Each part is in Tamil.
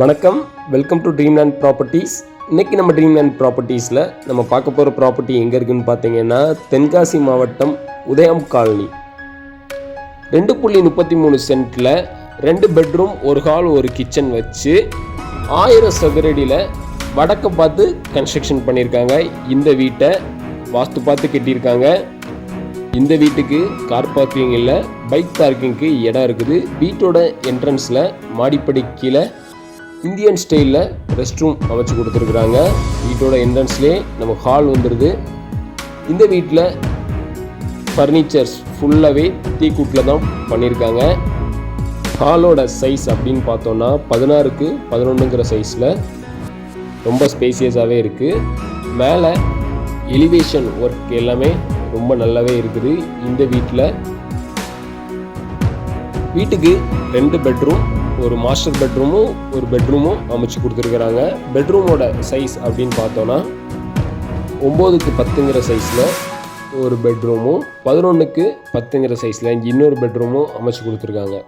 வணக்கம். வெல்கம் டு ட்ரீம்லேண்ட் ப்ராப்பர்ட்டிஸ் இன்றைக்கி நம்ம ட்ரீம்லேண்ட் ப்ராப்பர்ட்டிஸில் நம்ம பார்க்க போகிற ப்ராப்பர்ட்டி எங்கே இருக்குதுன்னு பார்த்தீங்கன்னா தென்காசி மாவட்டம் உதயம் காலனி. ரெண்டு புள்ளி முப்பத்தி மூணு சென்ட்டில் ரெண்டு பெட்ரூம் ஒரு ஹால் ஒரு கிச்சன் வச்சு ஆயிரம் சதுரடியில் வடக்க பார்த்து கன்ஸ்ட்ரக்ஷன் பண்ணியிருக்காங்க. இந்த வீட்டை வாஸ்து பார்த்து கட்டியிருக்காங்க. இந்த வீட்டுக்கு கார் பார்க்கிங் இல்லை பைக் பார்க்கிங்க்கு இடம் இருக்குது. வீட்டோட என்ட்ரன்ஸில் மாடிப்படி கீழே இந்தியன் ஸ்டைலில் ரெஸ்ட் ரூம் அமைச்சு கொடுத்துருக்குறாங்க. வீட்டோட என்ட்ரன்ஸ்லேயே நம்ம ஹால் வந்துடுது இந்த வீட்டில் ஃபர்னிச்சர்ஸ் ஃபுல்லாகவே தீக்கூட்டில் தான் பண்ணியிருக்காங்க ஹாலோட சைஸ் அப்படின்னு பார்த்தோன்னா பதினாறுக்கு பதினொன்றுங்கிற சைஸில் ரொம்ப ஸ்பேசியஸாகவே இருக்குது மேலே எலிவேஷன் ஒர்க் எல்லாமே ரொம்ப நல்லாவே இருக்குது. இந்த வீட்டில் வீட்டுக்கு ரெண்டு பெட்ரூம் ஒரு மாஸ்டர் பெட்ரூமும் ஒரு பெட்ரூமும் அமைச்சு கொடுத்துருக்குறாங்க. பெட்ரூமோட சைஸ் அப்படின்னு பார்த்தோன்னா ஒம்போதுக்கு பத்துங்கிற சைஸில் ஒரு பெட்ரூமும் பதினொன்றுக்கு பத்துங்கிற சைஸில் இன்னொரு பெட்ரூமும் அமைச்சு கொடுத்துருக்காங்க.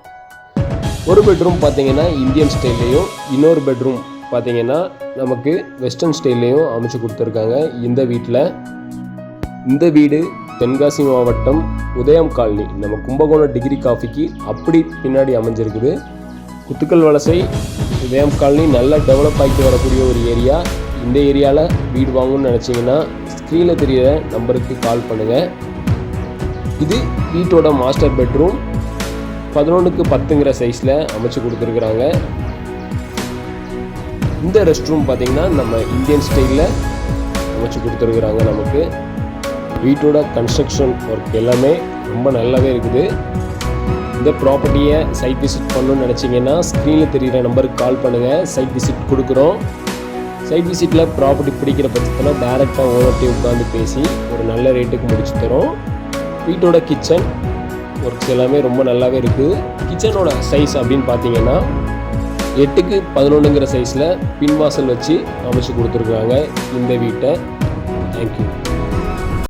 ஒரு பெட்ரூம் பார்த்தீங்கன்னா இந்தியன் ஸ்டைல்லையும் இன்னொரு பெட்ரூம் பார்த்தீங்கன்னா நமக்கு வெஸ்டர்ன் ஸ்டைல்லையும் அமைச்சு கொடுத்துருக்காங்க. இந்த வீட்டில் இந்த வீடு தென்காசி மாவட்டம் உதயம் காலனி. நம்ம கும்பகோணம் டிகிரி காஃபிக்கு அப்படி பின்னாடி அமைஞ்சிருக்குது. குத்துக்கல் வலசை வேம் காலனி நல்லா டெவலப் ஆகிட்டு வரக்கூடிய ஒரு ஏரியா இந்த ஏரியாவில் வீடு வாங்கணும்னு நினச்சிங்கன்னா ஸ்க்ரீனில் தெரியிற நம்பருக்கு கால் பண்ணுங்கள் இது வீட்டோட மாஸ்டர் பெட்ரூம் பதினொன்றுக்கு பத்துங்கிற சைஸில் அமைச்சு கொடுத்துருக்குறாங்க. இந்த ரெஸ்ட் ரூம் பார்த்திங்கன்னா நம்ம இந்தியன் ஸ்டைலில் அமைச்சு கொடுத்துருக்குறாங்க நமக்கு. வீட்டோட கன்ஸ்ட்ரக்ஷன் ஒர்க் எல்லாமே ரொம்ப நல்லாவே இருக்குது. இந்த ப்ராப்பர்ட்டியை சைட் விசிட் பண்ணணும்னு நினச்சிங்கன்னா ஸ்க்ரீனில் தெரிகிற நம்பருக்கு கால் பண்ணுங்கள் சைட் விசிட் கொடுக்குறோம். சைட் விசிட்டில் ப்ராப்பர்ட்டி பிடிக்கிற பட்சத்தில் டேரெக்டாக ஓனர்ட்டி உட்காந்து பேசி ஒரு நல்ல ரேட்டுக்கு முடிச்சு தரோம். வீட்டோட கிச்சன் ஒர்க்ஸ் எல்லாமே ரொம்ப நல்லாவே இருக்குது கிச்சனோட சைஸ் அப்படின்னு பார்த்தீங்கன்னா எட்டுக்கு பதினொன்றுங்கிற சைஸில் பின்வாசல் வச்சு அமைச்சு கொடுத்துருக்காங்க இந்த வீட்டை. தேங்க்யூ